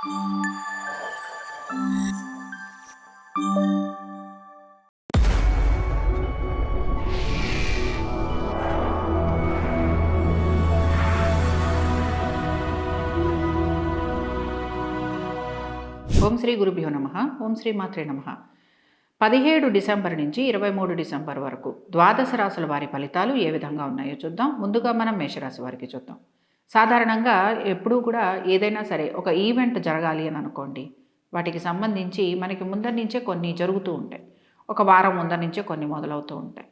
ఓం శ్రీ గురుభ్యో నమ. ఓం శ్రీ మాత్రే నమ. పదిహేడు డిసెంబర్ నుంచి ఇరవై మూడు డిసెంబర్ వరకు ద్వాదశ రాసుల వారి ఫలితాలు ఏ విధంగా ఉన్నాయో చూద్దాం. ముందుగా మనం మేషరాశి వారికి చూద్దాం. సాధారణంగా ఎప్పుడూ కూడా ఏదైనా సరే ఒక ఈవెంట్ జరగాలి అని అనుకోండి. వాటికి సంబంధించి మనకి ముందర నుంచే కొన్ని జరుగుతూ ఉంటాయి. ఒక వారం ముందర నుంచే కొన్ని మొదలవుతూ ఉంటాయి.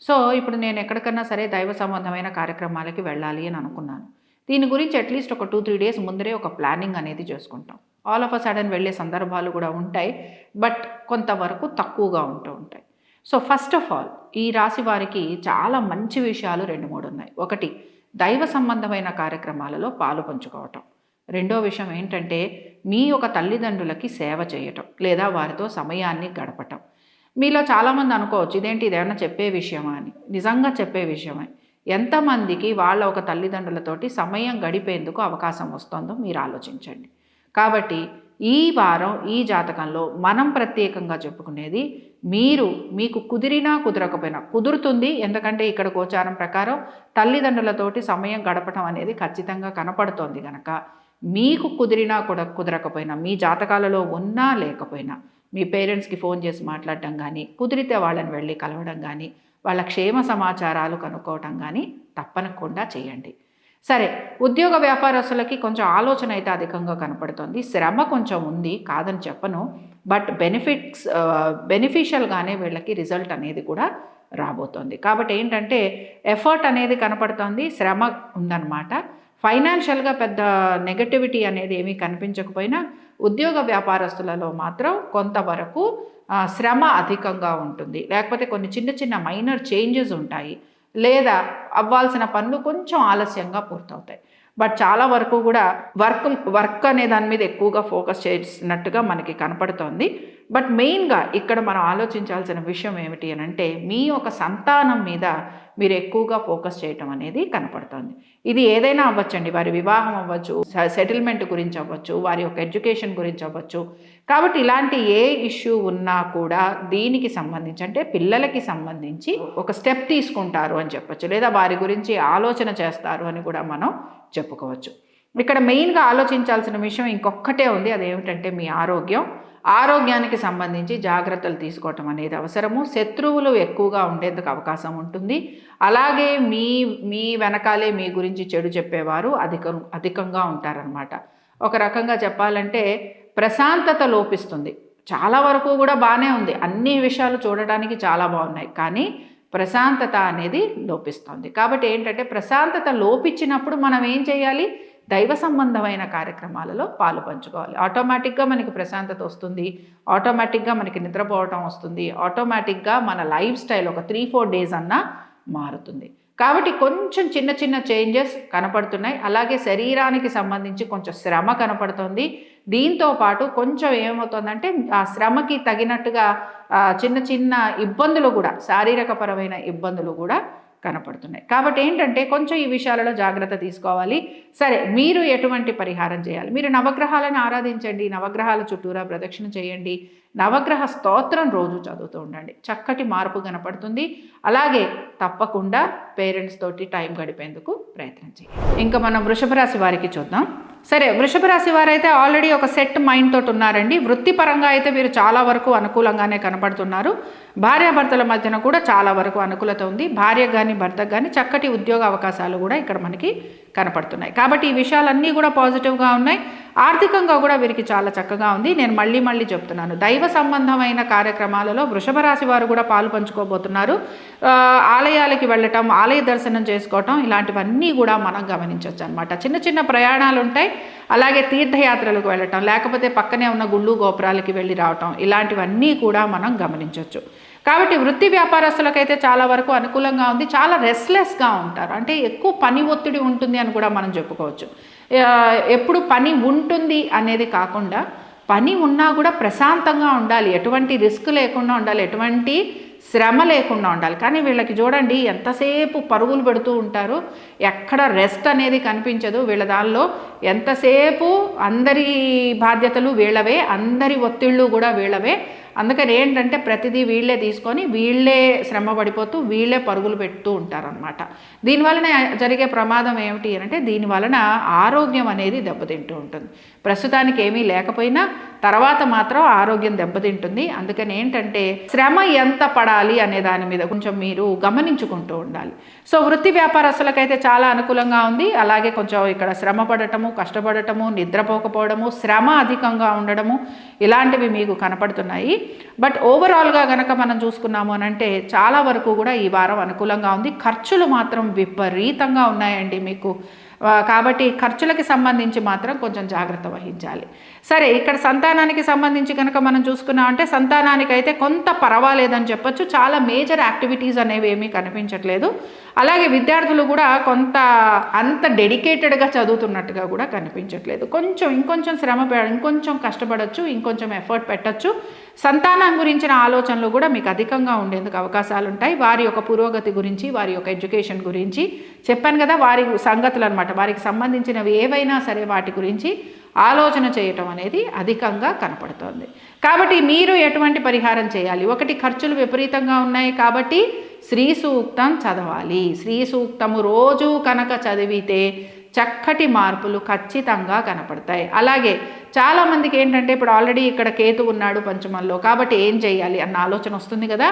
సో ఇప్పుడు నేను ఎక్కడికన్నా సరే దైవ సంబంధమైన కార్యక్రమాలకి వెళ్ళాలి అని అనుకున్నాను. దీని గురించి అట్లీస్ట్ ఒక టూ త్రీ డేస్ ముందరే ఒక ప్లానింగ్ అనేది చేసుకుంటాం. ఆల్ ఆఫ్ అ సడన్ వెళ్ళే సందర్భాలు కూడా ఉంటాయి బట్ కొంతవరకు తక్కువగా ఉంటూ ఉంటాయి. సో ఫస్ట్ ఆఫ్ ఆల్ ఈ రాశి వారికి చాలా మంచి విషయాలు రెండు మూడు ఉన్నాయి. ఒకటి దైవ సంబంధమైన కార్యక్రమాలలో పాలు పంచుకోవటం. రెండో విషయం ఏంటంటే మీ యొక్క తల్లిదండ్రులకి సేవ చేయటం లేదా వారితో సమయాన్ని గడపటం. మీలో చాలామంది అనుకోవచ్చు ఇదేంటి ఇదేమన్నా చెప్పే విషయమా? అని. నిజంగా చెప్పే విషయమే. ఎంతమందికి వాళ్ళ ఒక తల్లిదండ్రులతోటి సమయం గడిపేందుకు అవకాశం వస్తుందో మీరు ఆలోచించండి. కాబట్టి ఈ వారం ఈ జాతకంలో మనం ప్రత్యేకంగా చెప్పుకునేది మీరు మీకు కుదిరినా కుదరకపోయినా కుదురుతుంది. ఎందుకంటే ఇక్కడ గోచారం ప్రకారం తల్లిదండ్రులతోటి సమయం గడపడం అనేది ఖచ్చితంగా కనపడుతోంది కనుక మీకు కుదిరినా కూడా కుదరకపోయినా మీ జాతకాలలో ఉన్నా లేకపోయినా మీ పేరెంట్స్కి ఫోన్ చేసి మాట్లాడడం కానీ కుదిరితే వాళ్ళని వెళ్ళి కలవడం కానీ వాళ్ళ క్షేమ సమాచారాలు కనుక్కోవటం కానీ తప్పనకుండా చేయండి. సరే ఉద్యోగ వ్యాపారస్తులకి కొంచెం ఆలోచన అయితే అధికంగా కనపడుతుంది. శ్రమ కొంచెం ఉంది కాదని చెప్పను. బట్ బెనిఫిట్స్ బెనిఫిషియల్గానే వీళ్ళకి రిజల్ట్ అనేది కూడా రాబోతోంది. కాబట్టి ఏంటంటే ఎఫర్ట్ అనేది కనపడుతోంది శ్రమ ఉందన్నమాట. ఫైనాన్షియల్గా పెద్ద నెగటివిటీ అనేది ఏమీ కనిపించకపోయినా ఉద్యోగ వ్యాపారస్తులలో మాత్రం కొంతవరకు శ్రమ అధికంగా ఉంటుంది. లేకపోతే కొన్ని చిన్న చిన్న మైనర్ చేంజెస్ ఉంటాయి. లేదా అవ్వాల్సిన పనులు కొంచెం ఆలస్యంగా పూర్తవుతాయి. బట్ చాలా వరకు కూడా వర్క్ వర్క్ అనే దాని మీద ఎక్కువగా ఫోకస్ చేసినట్టుగా మనకి కనపడుతోంది. బట్ మెయిన్గా ఇక్కడ మనం ఆలోచించాల్సిన విషయం ఏమిటి అని అంటే మీ యొక్క సంతానం మీద మీరు ఎక్కువగా ఫోకస్ చేయటం అనేది కనపడుతుంది. ఇది ఏదైనా అవ్వచ్చండి. వారి వివాహం అవ్వచ్చు సెటిల్మెంట్ గురించి అవ్వచ్చు వారి యొక్క ఎడ్యుకేషన్ గురించి అవ్వచ్చు. కాబట్టి ఇలాంటి ఏ ఇష్యూ ఉన్నా కూడా దీనికి సంబంధించి అంటే పిల్లలకి సంబంధించి ఒక స్టెప్ తీసుకుంటారు అని చెప్పచ్చు. లేదా వారి గురించి ఆలోచన చేస్తారు అని కూడా మనం చెప్పుకోవచ్చు. ఇక్కడ మెయిన్గా ఆలోచించాల్సిన విషయం ఇంకొక్కటే ఉంది. అదేమిటంటే మీ ఆరోగ్యం. ఆరోగ్యానికి సంబంధించి జాగ్రత్తలు తీసుకోవటం అనేది అవసరము. శత్రువులు ఎక్కువగా ఉండేందుకు అవకాశం ఉంటుంది. అలాగే మీ మీ వెనకాలే మీ గురించి చెడు చెప్పేవారు అధికం అధికంగా ఉంటారనమాట ఒక రకంగా చెప్పాలంటే ప్రశాంతత లోపిస్తుంది. చాలా వరకు కూడా బాగానే ఉంది. అన్ని విషయాలు చూడడానికి చాలా బాగున్నాయి. కానీ ప్రశాంతత అనేది లోపిస్తుంది. కాబట్టి ఏంటంటే ప్రశాంతత లోపించినప్పుడు మనం ఏం చేయాలి? దైవ సంబంధమైన కార్యక్రమాలలో పాలు పంచుకోవాలి ఆటోమేటిక్గా మనకి ప్రశాంతత వస్తుంది. ఆటోమేటిక్గా మనకి నిద్రపోవటం వస్తుంది. ఆటోమేటిక్గా మన లైఫ్ స్టైల్ ఒక త్రీ ఫోర్ డేస్ అన్నా మారుతుంది. కాబట్టి కొంచెం చిన్న చిన్న చేంజెస్ కనపడుతున్నాయి. అలాగే శరీరానికి సంబంధించి కొంచెం శ్రమ కనపడుతుంది. దీంతో పాటు కొంచెం ఏమవుతుందంటే ఆ శ్రమకి తగినట్టుగా చిన్న చిన్న ఇబ్బందులు కూడా శారీరకపరమైన ఇబ్బందులు కూడా కనపడుతున్నాయి. కాబట్టి ఏంటంటే కొంచెం ఈ విషయాలలో జాగ్రత్త తీసుకోవాలి. సరే మీరు ఎటువంటి పరిహారం చేయాలి? మీరు నవగ్రహాలను ఆరాధించండి నవగ్రహాల చుట్టూరా ప్రదక్షిణ చేయండి నవగ్రహ స్తోత్రం రోజు చదువుతూ ఉండండి. చక్కటి మార్పు కనపడుతుంది. అలాగే తప్పకుండా పేరెంట్స్ తోటి టైం గడిపేందుకు ప్రయత్నం చేయండి. ఇంకా మనం వృషభ రాశి వారికి చూద్దాం. సరే వృషభ రాశి వారైతే ఆల్రెడీ ఒక సెట్ మైండ్ తోటి ఉన్నారండి. వృత్తిపరంగా అయితే మీరు చాలా వరకు అనుకూలంగానే కనపడుతున్నారు భార్యాభర్తల మధ్యన కూడా చాలా వరకు అనుకూలత ఉంది. భార్యకు కానీ భర్తకు కానీ చక్కటి ఉద్యోగ అవకాశాలు కూడా ఇక్కడ మనకి కనపడుతున్నాయి. కాబట్టి ఈ విషయాలన్నీ కూడా పాజిటివ్గా ఉన్నాయి. ఆర్థికంగా కూడా వీరికి చాలా చక్కగా ఉంది. నేను మళ్ళీ మళ్ళీ చెప్తున్నాను. దైవ సంబంధమైన కార్యక్రమాలలో వృషభ రాశి వారు కూడా పాలు పంచుకోబోతున్నారు. ఆలయాలకి వెళ్ళటం ఆలయ దర్శనం చేసుకోవటం ఇలాంటివన్నీ కూడా మనం గమనించవచ్చు అనమాట చిన్న చిన్న ప్రయాణాలు ఉంటాయి అలాగే తీర్థయాత్రలకు వెళ్ళటం లేకపోతే పక్కనే ఉన్న గుళ్ళు గోపురాలకి వెళ్ళి రావటం ఇలాంటివన్నీ కూడా మనం గమనించవచ్చు కాబట్టి వృత్తి వ్యాపారస్తులకైతే చాలా వరకు అనుకూలంగా ఉంది. చాలా రెస్లెస్గా ఉంటారు. అంటే ఎక్కువ పని ఒత్తిడి ఉంటుంది అని కూడా మనం చెప్పుకోవచ్చు. ఎప్పుడు పని ఉంటుంది అనేది కాకుండా పని ఉన్నా కూడా ప్రశాంతంగా ఉండాలి. ఎటువంటి రిస్క్ లేకుండా ఉండాలి. ఎటువంటి శ్రమ లేకుండా ఉండాలి. కానీ వీళ్ళకి చూడండి ఎంతసేపు పరుగులు పెడుతూ ఉంటారు. ఎక్కడ రెస్ట్ అనేది కనిపించదు. వీళ్ళ దానిలో ఎంతసేపు అందరి బాధ్యతలు వీళ్ళవే అందరి ఒత్తిళ్ళు కూడా వీళ్ళవే. అందుకని ఏంటంటే ప్రతిదీ వీళ్ళే తీసుకొని వీళ్ళే శ్రమ పడిపోతూ వీళ్ళే పరుగులు పెడుతూ ఉంటారనమాట దీనివలన జరిగే ప్రమాదం ఏమిటి అంటే దీనివలన ఆరోగ్యం అనేది దెబ్బతింటూ ఉంటుంది. ప్రస్తుతానికి ఏమీ లేకపోయినా తర్వాత మాత్రం ఆరోగ్యం దెబ్బతింటుంది. అందుకని ఏంటంటే శ్రమ ఎంత పడాలి అనే దాని మీద కొంచెం మీరు గమనించుకుంటూ ఉండాలి. సో వృత్తి వ్యాపారస్తులకైతే చాలా అనుకూలంగా ఉంది. అలాగే కొంచెం ఇక్కడ శ్రమ పడటము కష్టపడటము నిద్రపోకపోవడము శ్రమ అధికంగా ఉండడము ఇలాంటివి మీకు కనపడుతున్నాయి. బట్ ఓవరాల్గా గనక మనం చూసుకున్నాము అని అంటే చాలా వరకు కూడా ఈ వారం అనుకూలంగా ఉంది. ఖర్చులు మాత్రం విపరీతంగా ఉన్నాయండి మీకు. కాబట్టి ఖర్చులకి సంబంధించి మాత్రం కొంచెం జాగ్రత్త వహించాలి. సరే ఇక్కడ సంతానానికి సంబంధించి కనుక మనం చూసుకున్నామంటే సంతానానికి అయితే కొంత పర్వాలేదని చెప్పొచ్చు. చాలా మేజర్ యాక్టివిటీస్ అనేవి ఏమీ కనిపించట్లేదు. అలాగే విద్యార్థులు కూడా కొంత అంత డెడికేటెడ్గా చదువుతున్నట్టుగా కూడా కనిపించట్లేదు. కొంచెం ఇంకొంచెం శ్రమ ఇంకొంచెం కష్టపడచ్చు ఇంకొంచెం ఎఫర్ట్ పెట్టచ్చు. సంతానం గురించిన ఆలోచనలు కూడా మీకు అధికంగా ఉండేందుకు అవకాశాలు ఉంటాయి వారి యొక్క పురోగతి గురించి వారి యొక్క ఎడ్యుకేషన్ గురించి చెప్పాను కదా వారి సంగతులు అనమాట వారికి సంబంధించినవి ఏవైనా సరే వాటి గురించి ఆలోచన చేయటం అనేది అధికంగా కనపడుతోంది. కాబట్టి మీరు ఎటువంటి పరిహారం చేయాలి? ఒకటి ఖర్చులు విపరీతంగా ఉన్నాయి కాబట్టి శ్రీ సూక్తం చదవాలి. శ్రీ సూక్తము రోజు కనుక చదివితే చక్కటి మార్పులు ఖచ్చితంగా కనపడతాయి. అలాగే చాలామందికి ఏంటంటే ఇప్పుడు ఆల్రెడీ ఇక్కడ కేతు ఉన్నాడు పంచమంలో కాబట్టి ఏం చేయాలి అన్న ఆలోచన వస్తుంది కదా?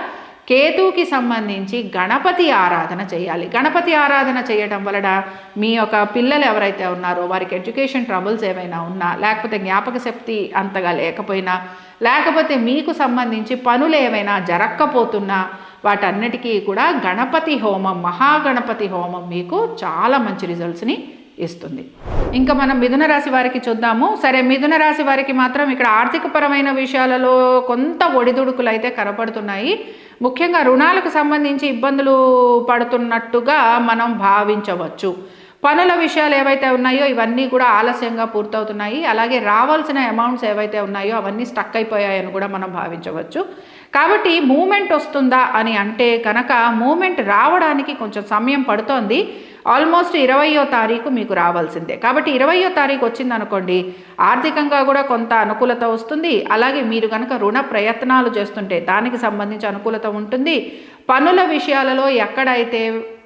కేతువుకి సంబంధించి గణపతి ఆరాధన చేయాలి. గణపతి ఆరాధన చేయడం వలన మీ యొక్క పిల్లలు ఎవరైతే ఉన్నారో వారికి ఎడ్యుకేషన్ ట్రబుల్స్ ఏమైనా ఉన్నా లేకపోతే జ్ఞాపక శక్తి అంతగా లేకపోయినా లేకపోతే మీకు సంబంధించి పనులు ఏమైనా జరక్కపోతున్నా వాటన్నిటికీ కూడా గణపతి హోమం మహాగణపతి హోమం మీకు చాలా మంచి రిజల్ట్స్ని ఇస్తుంది. ఇంకా మనం మిథున రాశి వారికి చూద్దాము. సరే మిథున రాశి వారికి మాత్రం ఇక్కడ ఆర్థికపరమైన విషయాలలో కొంత ఒడిదుడుకులు అయితే కనపడుతున్నాయి. ముఖ్యంగా రుణాలకు సంబంధించి ఇబ్బందులు పడుతున్నట్టుగా మనం భావించవచ్చు. పనుల విషయాలు ఏవైతే ఉన్నాయో ఇవన్నీ కూడా ఆలస్యంగా పూర్తవుతున్నాయి. అలాగే రావాల్సిన అమౌంట్స్ ఏవైతే ఉన్నాయో అవన్నీ స్టక్ అయిపోయాయని కూడా మనం భావించవచ్చు. కాబట్టి మూమెంట్ వస్తుందా అని అంటే కనుక మూమెంట్ రావడానికి కొంచెం సమయం పడుతోంది. ఆల్మోస్ట్ ఇరవయో తారీఖు మీకు రావాల్సిందే. కాబట్టి ఇరవయో తారీఖు వచ్చింది అనుకోండి ఆర్థికంగా కూడా కొంత అనుకూలత వస్తుంది. అలాగే మీరు కనుక రుణ ప్రయత్నాలు చేస్తుంటే దానికి సంబంధించి అనుకూలత ఉంటుంది. పనుల విషయాలలో ఎక్కడైతే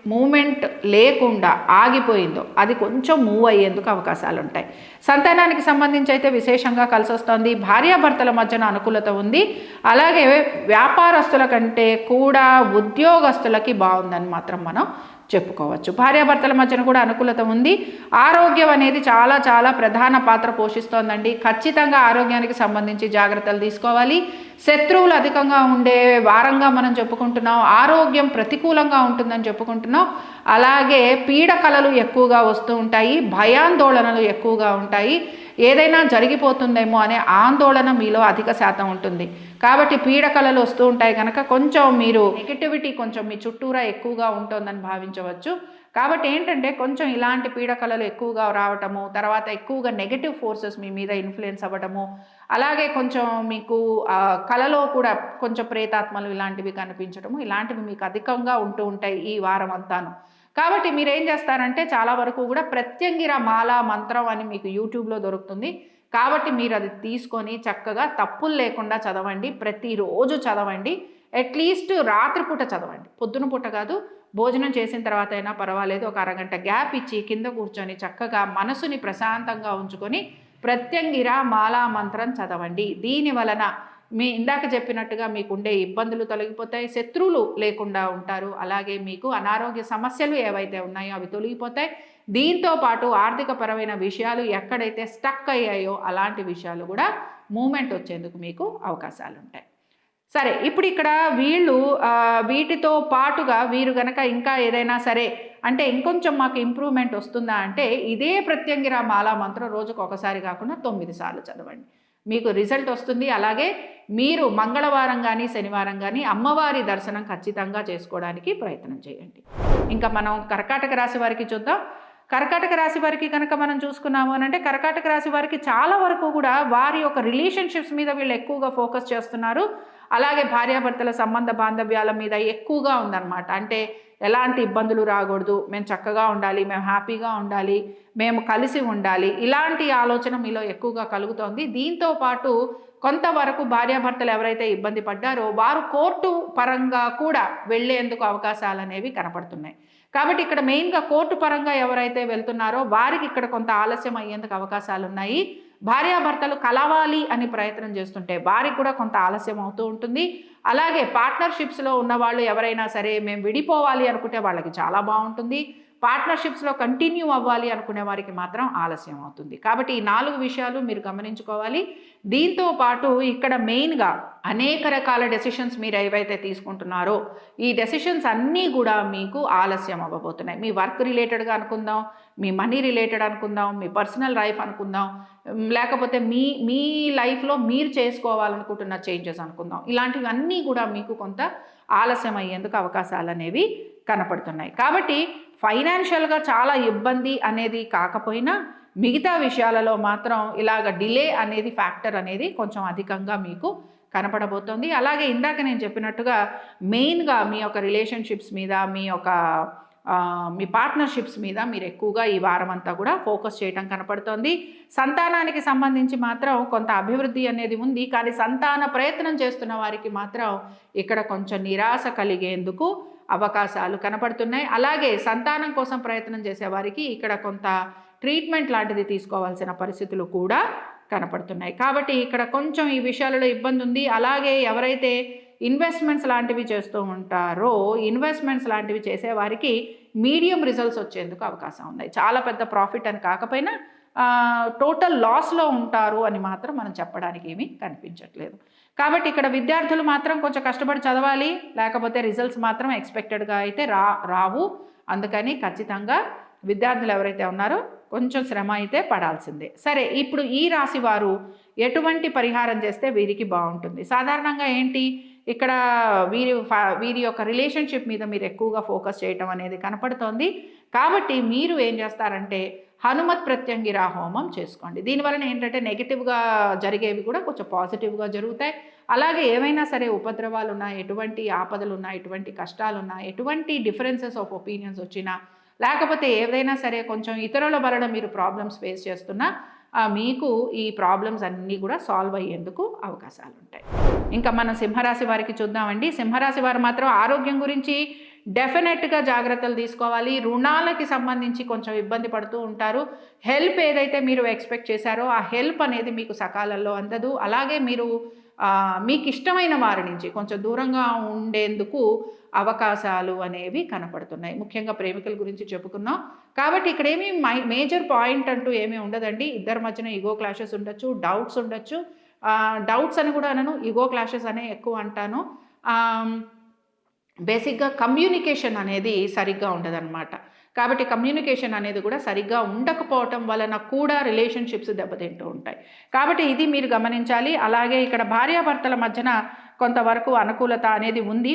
మూమెంట్ లేకుండా ఆగిపోయిందో అది కొంచెం మూవ్ అయ్యేందుకు అవకాశాలు ఉంటాయి సంతానానికి సంబంధించి అయితే విశేషంగా కలిసి వస్తుంది భార్యాభర్తల మధ్యన అనుకూలత ఉంది. అలాగే వ్యాపారస్తుల కంటే కూడా ఉద్యోగస్తులకి బాగుందని మాత్రం మనం చెప్పుకోవచ్చు. భార్యాభర్తల మధ్యన కూడా అనుకూలత ఉంది. ఆరోగ్యం అనేది చాలా చాలా ప్రధాన పాత్ర పోషిస్తోందండి. ఖచ్చితంగా ఆరోగ్యానికి సంబంధించి జాగ్రత్తలు తీసుకోవాలి. శత్రువులు అధికంగా ఉండే వారంగా మనం చెప్పుకుంటున్నాం. ఆరోగ్యం ప్రతికూలంగా ఉంటుందని చెప్పుకుంటున్నాం. అలాగే పీడకలలు ఎక్కువగా వస్తూ ఉంటాయి. భయాందోళనలు ఎక్కువగా ఉంటాయి. ఏదైనా జరిగిపోతుందేమో అనే ఆందోళన మీలో అధిక శాతం ఉంటుంది. కాబట్టి పీడకలలు వస్తూ ఉంటాయి కనుక కొంచెం మీరు నెగిటివిటీ కొంచెం మీ చుట్టూరా ఎక్కువగా ఉంటుందని భావించవచ్చు. కాబట్టి ఏంటంటే కొంచెం ఇలాంటి పీడకలలు ఎక్కువగా రావటము తర్వాత ఎక్కువగా నెగటివ్ ఫోర్సెస్ మీ మీద ఇన్ఫ్లుయెన్స్ అవ్వటము అలాగే కొంచెం మీకు కలలో కూడా కొంచెం ప్రేతాత్మలు ఇలాంటివి కనిపించడము ఇలాంటివి మీకు అధికంగా ఉంటూ ఉంటాయి ఈ వారం అంతాను కాబట్టి మీరు ఏం చేస్తారంటే చాలా వరకు కూడా ప్రత్యంగిర మాల మంత్రం అని మీకు యూట్యూబ్లో దొరుకుతుంది. కాబట్టి మీరు అది తీసుకొని చక్కగా తప్పులు లేకుండా చదవండి ప్రతిరోజు చదవండి అట్లీస్ట్ రాత్రిపూట చదవండి. పొద్దున పూట కాదు భోజనం చేసిన తర్వాత అయినా పర్వాలేదు ఒక అరగంట గ్యాప్ ఇచ్చి కింద కూర్చొని చక్కగా మనసుని ప్రశాంతంగా ఉంచుకొని ప్రత్యంగిర మాలా మంత్రం చదవండి. దీని వలన మీ ఇందాక చెప్పినట్టుగా మీకు ఉండే ఇబ్బందులు తొలగిపోతాయి శత్రువులు లేకుండా ఉంటారు. అలాగే మీకు అనారోగ్య సమస్యలు ఏవైతే ఉన్నాయో అవి తొలగిపోతాయి. దీంతో పాటు ఆర్థికపరమైన విషయాలు ఎక్కడైతే స్టక్ అయ్యాయో అలాంటి విషయాలు కూడా మూమెంట్ వచ్చేందుకు మీకు అవకాశాలు ఉంటాయి సరే ఇప్పుడు ఇక్కడ వీళ్ళు వీటితో పాటుగా వీరు గనక ఇంకా ఏదైనా సరే అంటే ఇంకొంచెం మాకు ఇంప్రూవ్మెంట్ వస్తుందా అంటే ఇదే ప్రత్యంగిర మాలా మంత్రం రోజుకు ఒకసారి కాకుండా తొమ్మిది సార్లు చదవండి. మీకు రిజల్ట్ వస్తుంది. అలాగే మీరు మంగళవారం కానీ శనివారం కానీ అమ్మవారి దర్శనం ఖచ్చితంగా చేసుకోవడానికి ప్రయత్నం చేయండి. ఇంకా మనం కర్కాటక రాశి వారికి చూద్దాం. కర్కాటక రాశి వారికి కనుక మనం చూసుకున్నాము అని అంటే కర్కాటక రాశి వారికి చాలా వరకు కూడా వారి యొక్క రిలేషన్షిప్స్ మీద వీళ్ళు ఎక్కువగా ఫోకస్ చేస్తున్నారు. అలాగే భార్యాభర్తల సంబంధ బాంధవ్యాల మీద ఎక్కువగా ఉందన్నమాట. అంటే ఎలాంటి ఇబ్బందులు రాకూడదు. మేము చక్కగా ఉండాలి. మేము హ్యాపీగా ఉండాలి. మేము కలిసి ఉండాలి. ఇలాంటి ఆలోచన మీలో ఎక్కువగా కలుగుతోంది. దీంతో పాటు కొంతవరకు భార్యాభర్తలు ఎవరైతే ఇబ్బంది పడ్డారో వారు కోర్టు పరంగా కూడా వెళ్ళేందుకు అవకాశాలు అనేవి కనపడుతున్నాయి. కాబట్టి ఇక్కడ మెయిన్గా కోర్టు పరంగా ఎవరైతే వెళ్తున్నారో వారికి ఇక్కడ కొంత ఆలస్యం అయ్యేందుకు అవకాశాలు ఉన్నాయి భార్యాభర్తలు కలవాలి అని ప్రయత్నం చేస్తుంటే వారికి కూడా కొంత ఆలస్యం అవుతూ ఉంటుంది. అలాగే పార్ట్నర్షిప్స్లో ఉన్న వాళ్ళు ఎవరైనా సరే మేము విడిపోవాలి అనుకుంటే వాళ్ళకి చాలా బాగుంటుంది. పార్ట్నర్షిప్స్లో కంటిన్యూ అవ్వాలి అనుకునే వారికి మాత్రం ఆలస్యం అవుతుంది. కాబట్టి ఈ నాలుగు విషయాలు మీరు గమనించుకోవాలి. దీంతో పాటు ఇక్కడ మెయిన్గా అనేక రకాల డెసిషన్స్ మీరు ఏవైతే తీసుకుంటున్నారో ఈ డెసిషన్స్ అన్నీ కూడా మీకు ఆలస్యం అవ్వబోతున్నాయి. మీ వర్క్ రిలేటెడ్గా అనుకుందాం మీ మనీ రిలేటెడ్ అనుకుందాం మీ పర్సనల్ లైఫ్ అనుకుందాం లేకపోతే మీ మీ లైఫ్లో మీరు చేసుకోవాలనుకుంటున్న చేంజెస్ అనుకుందాం. ఇలాంటివన్నీ కూడా మీకు కొంత ఆలస్యం అయ్యేందుకు అవకాశాలు అనేవి కనపడుతున్నాయి. కాబట్టి ఫైనాన్షియల్గా చాలా ఇబ్బంది అనేది కాకపోయినా మిగతా విషయాలలో మాత్రం ఇలాగ డిలే అనేది ఫ్యాక్టర్ అనేది కొంచెం అధికంగా మీకు కనపడబోతోంది. అలాగే ఇందాక నేను చెప్పినట్టుగా మెయిన్గా మీ యొక్క రిలేషన్షిప్స్ మీద మీ యొక్క మీ పార్ట్నర్షిప్స్ మీద మీరు ఎక్కువగా ఈ వారం అంతా కూడా ఫోకస్ చేయటం కనపడుతోంది. సంతానానికి సంబంధించి మాత్రం కొంత అభివృద్ధి అనేది ఉంది. కానీ సంతాన ప్రయత్నం చేస్తున్న వారికి మాత్రం ఇక్కడ కొంచెం నిరాశ కలిగేందుకు అవకాశాలు కనపడుతున్నాయి. అలాగే సంతానం కోసం ప్రయత్నం చేసేవారికి ఇక్కడ కొంత ట్రీట్మెంట్ లాంటిది తీసుకోవాల్సిన పరిస్థితులు కూడా కనపడుతున్నాయి. కాబట్టి ఇక్కడ కొంచెం ఈ విషయాలలో ఇబ్బంది ఉంది. అలాగే ఎవరైతే ఇన్వెస్ట్మెంట్స్ లాంటివి చేస్తూ ఉంటారో ఇన్వెస్ట్మెంట్స్ లాంటివి చేసే వారికి మీడియం రిజల్ట్స్ వచ్చేందుకు అవకాశం ఉన్నాయి చాలా పెద్ద ప్రాఫిట్ అని కాకపోయినా టోటల్ లాస్లో ఉంటారు అని మాత్రం మనం చెప్పడానికి ఏమీ కనిపించట్లేదు. కాబట్టి ఇక్కడ విద్యార్థులు మాత్రం కొంచెం కష్టపడి చదవాలి లేకపోతే రిజల్ట్స్ మాత్రం ఎక్స్పెక్టెడ్గా అయితే రా రావు. అందుకని ఖచ్చితంగా విద్యార్థులు ఎవరైతే ఉన్నారో కొంచెం శ్రమ అయితే పడాల్సిందే. సరే ఇప్పుడు ఈ రాశి వారు ఎటువంటి పరిహారం చేస్తే వీరికి బాగుంటుంది? సాధారణంగా ఏంటి? ఇక్కడ వీరి వీరి యొక్క రిలేషన్షిప్ మీద మీరు ఎక్కువగా ఫోకస్ చేయటం అనేది కనపడుతోంది. కాబట్టి మీరు ఏం చేస్తారంటే హనుమత్ ప్రత్యంగిరా హోమం చేసుకోండి. దీనివలన ఏంటంటే నెగిటివ్గా జరిగేవి కూడా కొంచెం పాజిటివ్గా జరుగుతాయి. అలాగే ఏమైనా సరే ఉపద్రవాలు ఉన్నా ఎటువంటి ఆపదలు ఉన్నా ఎటువంటి కష్టాలు ఉన్నా ఎటువంటి డిఫరెన్సెస్ ఆఫ్ ఒపీనియన్స్ వచ్చినా లేకపోతే ఏదైనా సరే కొంచెం ఇతరుల వలన మీరు ప్రాబ్లమ్స్ ఫేస్ చేస్తున్నా మీకు ఈ ప్రాబ్లమ్స్ అన్నీ కూడా సాల్వ్ అయ్యేందుకు అవకాశాలు ఉంటాయి ఇంకా మనం సింహరాశి వారికి చూద్దామండి. సింహరాశి వారు మాత్రం ఆరోగ్యం గురించి డెఫినెట్గా జాగ్రత్తలు తీసుకోవాలి. రుణాలకి సంబంధించి కొంచెం ఇబ్బంది పడుతూ ఉంటారు. హెల్ప్ ఏదైతే మీరు ఎక్స్పెక్ట్ చేశారో ఆ హెల్ప్ అనేది మీకు సకాలంలో అందదు. అలాగే మీరు మీకు ఇష్టమైన వారి నుంచి కొంచెం దూరంగా ఉండేందుకు అవకాశాలు అనేవి కనపడుతున్నాయి. ముఖ్యంగా ప్రేమికుల గురించి చెప్పుకున్నాం. కాబట్టి ఇక్కడ ఏమీ మై మేజర్ పాయింట్ అంటూ ఏమీ ఉండదండి. ఇద్దరి మధ్యన ఈగో క్లాషెస్ ఉండొచ్చు డౌట్స్ ఉండొచ్చు. డౌట్స్ అని కూడా అనను ఈగో క్లాషెస్ అనే ఎక్కువ అంటాను. బేసిక్గా కమ్యూనికేషన్ అనేది సరిగ్గా ఉండదన్నమాట. కాబట్టి కమ్యూనికేషన్ అనేది కూడా సరిగ్గా ఉండకపోవటం వలన కూడా రిలేషన్షిప్స్ దెబ్బతింటూ ఉంటాయి. కాబట్టి ఇది మీరు గమనించాలి. అలాగే ఇక్కడ భార్యాభర్తల మధ్యన కొంతవరకు అనుకూలత అనేది ఉంది.